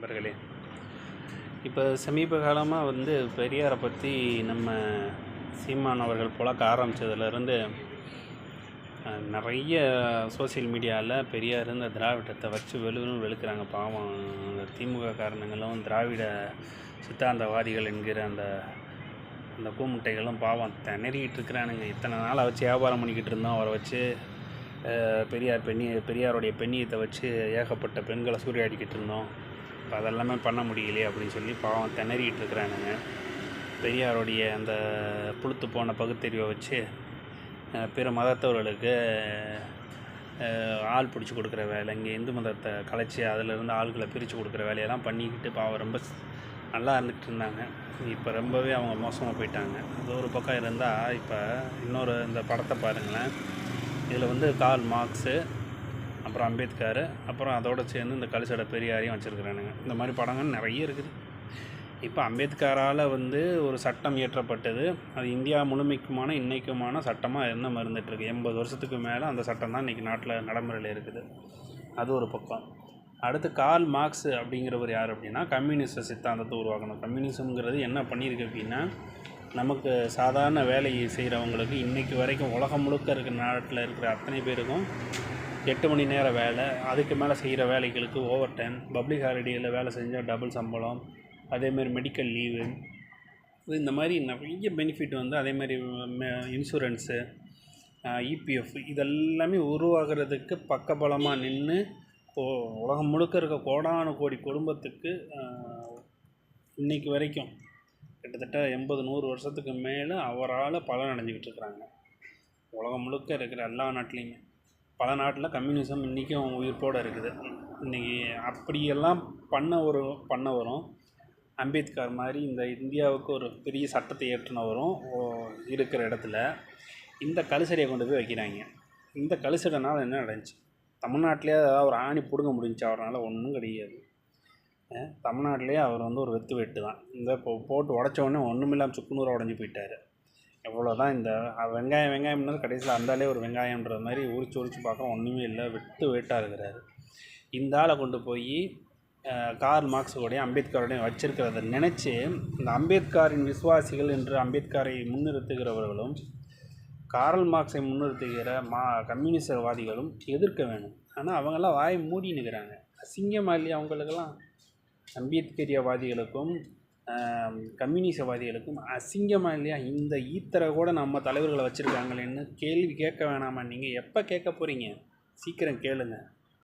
நண்பர்களே. இப்போ சமீப காலமாக வந்து பெரியாரை பற்றி நம்ம சீமான் அவர்கள் புழக்க ஆரம்பித்ததுலேருந்து நிறைய சோஷியல் மீடியாவில் பெரியார் இந்த திராவிடத்தை வச்சு வெளுன்னு வெளுக்கிறாங்க பாவம். அந்த திமுக காரணங்களும் திராவிட சித்தாந்தவாதிகள் என்கிற அந்த அந்த கூமுட்டைகளும் பாவம். திணறிக்கிட்டு இருக்கிறானுங்க. இத்தனை நாளை வச்சு வியாபாரம் பண்ணிக்கிட்டு இருந்தோம். அவரை வச்சு பெரியார் பெண்ணி பெரியாருடைய பெண்ணியத்தை வச்சு ஏகப்பட்ட பெண்களை சூறையாடிக்கிட்டு இருந்தோம். இப்போ அதெல்லாமே பண்ண முடியலையே அப்படின்னு சொல்லி பாவம் திணறிக்கிட்டு இருக்கிறானுங்க. பெரியாருடைய அந்த புளுத்து போன பகுத்தறிவை வச்சு பிற மதத்தவர்களுக்கு ஆள் பிடிச்சி கொடுக்குற வேலை இங்கே இந்து மதத்தை கலைச்சி அதிலிருந்து ஆள்களை பிரித்து கொடுக்குற வேலையெல்லாம் பண்ணிக்கிட்டு பாவம் ரொம்ப நல்லா இருந்துகிட்டு இருந்தாங்க. இப்போ ரொம்பவே அவங்க மோசமாக போயிட்டாங்க. அது ஒரு பக்கம் இருந்தால் இப்போ இன்னொரு இந்த படத்தை பாருங்களேன். இதில் வந்து கால் மார்க்ஸு அப்புறம் அம்பேத்கர் அப்புறம் அதோடு சேர்ந்து இந்த கலிசட பெரியாரையும் வச்சுருக்குறானுங்க. இந்த மாதிரி படங்கள் நிறைய இருக்குது. இப்போ அம்பேத்கரால் வந்து ஒரு சட்டம் இயற்றப்பட்டது. அது இந்தியா முழுமைக்குமான இன்றைக்குமான சட்டமாக என்ன மருந்துட்டுருக்கு எண்பது வருஷத்துக்கு மேலே அந்த சட்டம் தான் இன்றைக்கி நாட்டில் நடைமுறையில் இருக்குது. அது ஒரு பக்கம். அடுத்து கால் மார்க்ஸ் அப்படிங்கிறவர் யார் அப்படின்னா கம்யூனிச சித்தாந்தத்தை உருவாக்கணும். கம்யூனிசம்ங்கிறது என்ன பண்ணியிருக்கு அப்படின்னா நமக்கு சாதாரண வேலையை செய்கிறவங்களுக்கு இன்றைக்கு வரைக்கும் உலகம் முழுக்க இருக்கிற நாட்டில் இருக்கிற அத்தனை பேருக்கும் எட்டு மணி நேர வேலை அதுக்கு மேலே செய்கிற வேலைகளுக்கு ஓவர் டைம் பப்ளிக் ஹாலிடேயில் வேலை செஞ்சால் டபுள் சம்பளம் அதேமாரி மெடிக்கல் லீவு இந்த மாதிரி நிறைய பெனிஃபிட் வந்து அதேமாதிரி இன்சூரன்ஸு இபிஎஃப் இதெல்லாமே உருவாகிறதுக்கு பக்கபலமாக நின்று உலகம் முழுக்க இருக்க கோடானு கோடி குடும்பத்துக்கு இன்றைக்கு இன்னைக்கு வரைக்கும் கிட்டத்தட்ட எண்பது நூறு வருஷத்துக்கு மேலே அவரால் பலன் அடைஞ்சிக்கிட்டு இருக்கிறாங்க. உலகம் முழுக்க இருக்கிற எல்லா நாட்டிலையுமே. பல நாட்டில் கம்யூனிசம் இன்றைக்கும் உயிர்ப்போடு இருக்குது. இன்றைக்கி அப்படியெல்லாம் பண்ண ஒரு பண்ணவரும் அம்பேத்கர் மாதிரி இந்த இந்தியாவுக்கு ஒரு பெரிய சட்டத்தை ஏற்றினவரும் ஓ- இருக்கிற இடத்துல இந்த கலுசடியை கொண்டு போய் வைக்கிறாங்க. இந்த கலுசடைனால என்ன நடந்துச்சு? தமிழ்நாட்டிலே ஏதாவது ஒரு ஆணி பிடுங்க முடிஞ்சு அவரால் ஒன்றும் கிடையாது. தமிழ்நாட்டிலே அவர் வந்து ஒரு வெத்து வெட்டு தான் இந்த இப்போ போட்டு உடச்ச உடனே ஒன்றுமில்லாமல் சுக்குநூறாக உடஞ்சி போயிட்டார். எவ்வளோ தான் இந்த வெங்காயம் வெங்காயம்னு கடைசியில் அந்தாலே ஒரு வெங்காயம்ன்ற மாதிரி உரிச்சு உரிச்சு பார்க்குறோம் ஒன்றுமே இல்லை. வெட்டு வெட்டாக இருக்கிறாரு. இந்த ஆளை கொண்டு போய் கார் மார்க்ஸோடைய அம்பேத்கரோடையும் வச்சிருக்கிறத நினச்சி இந்த அம்பேத்கரின் விசுவாசிகள் என்று அம்பேத்கரை முன்னிறுத்துகிறவர்களும் கார்ல் மார்க்ஸை முன்னிறுத்துகிற மா கம்யூனிஸ்டவாதிகளும் எதிர்க்க வேணும் ஆனால் அவங்கெல்லாம் வாய் மூடி நிற்கிறாங்க அசிங்கமாக இல்லையா அவங்களுக்கெல்லாம்? அம்பேத்கரியவாதிகளுக்கும் கம்யூனிசவாதிகளுக்கும் அசிங்கமாக இல்லையா? இந்த ஈத்தரை கூட நம்ம தலைவர்களை வச்சுருக்காங்களேன்னு கேள்வி கேட்க வேணாமா நீங்கள் எப்போ கேட்க போகிறீங்க சீக்கிரம் கேளுங்கள்